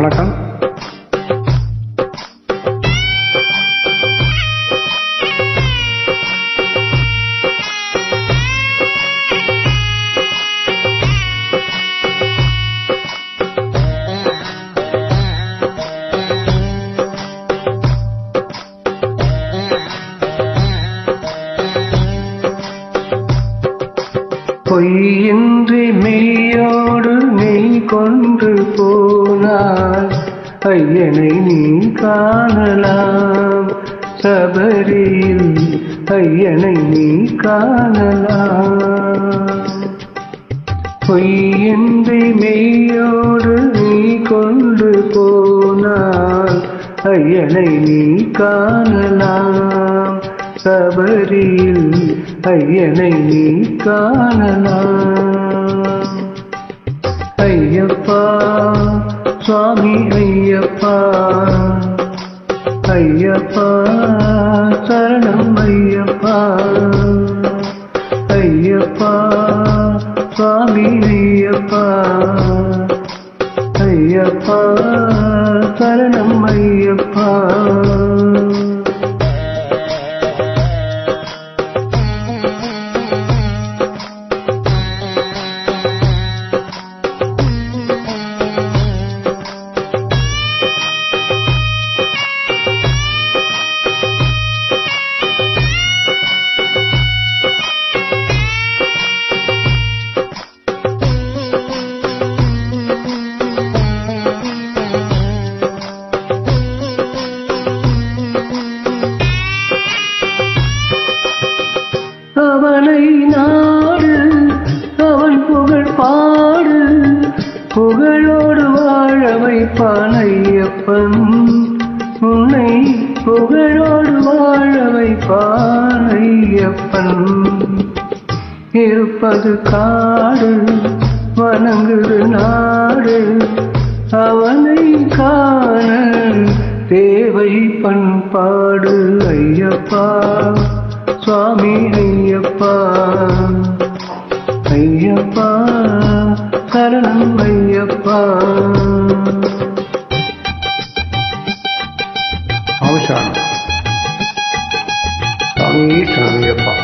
வணக்கம். பொய்யின்றி மெய்யோடு நீ கொண்டு போனாய் ஐயனை நீ காணலாம். சபரியில் ஐயனை நீ காணலாம். பொய்யின்றி மெய்யோடு நீ கொண்டு போனால் ஐயனை நீ காணலாம். சபரியில் ஐயனை நீ காணலாம். ஐயப்பா சுவாமி ஐயப்பா ஐயப்பா சரணம் ஐயப்பா ஐயப்பா சுவாமி ஐயப்பா ஐயப்பா சரணம் ஐயப்பா அவனை நாடு அவன் புகழ் பாடு. புகழோடு வாழ வைப்பான் ஐயப்பன். உன்னை புகழோடு வாழ வைப்பான் ஐயப்பன். இருப்பது காடு வணங்குது நாடு. அவனை காண தேவை பண்பாடு ஐயப்பா. சுவாமி ஐயப்பா. ஐயப்பா சரணம் ஐயப்பா. அவசானம் சுவாமி சரணமையப்பா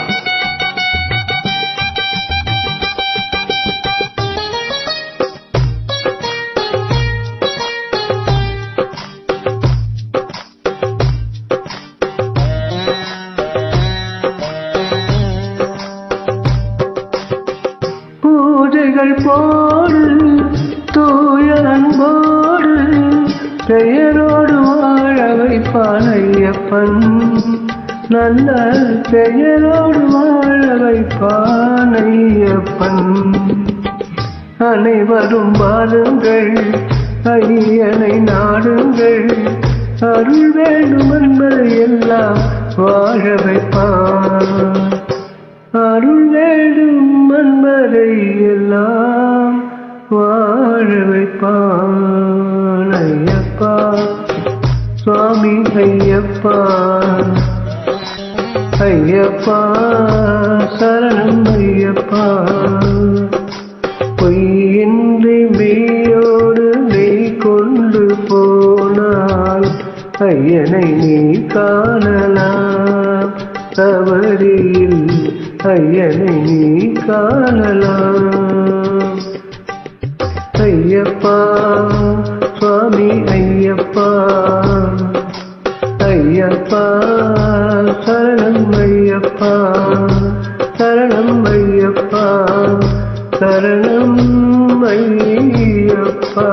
பூஜைகள் போடு தூய அன்போடு பெயரோடு வாழ வைப்பான் ஐயப்பன். நல்ல பெயரோடு வாழ வைப்பான் ஐயப்பன். அனைவரும் வாருங்கள் ஐயனை நாடுங்கள். அருள் வேண்டும் என்பதை எல்லாம் வாழ வைப்பான். அருள் வேண்டும் என்பதை எல்லாம் வாழ வைப்பான் ஐயப்பா சுவாமி ஐயப்பா. ஐயப்பா சரணம் ஐயப்பா. பொய்யின்றி மெய்யோடு மெய் கொண்டு போனால் ஐயனை நீ காணலாம். தவறியில் ஐயனை நீ காணலாம் ஐயப்பா சுவாமி ஐயப்பா ஐயப்பா சரணம் ஐயப்பா சரணம் ஐயப்பா சரணம் ஐயப்பா.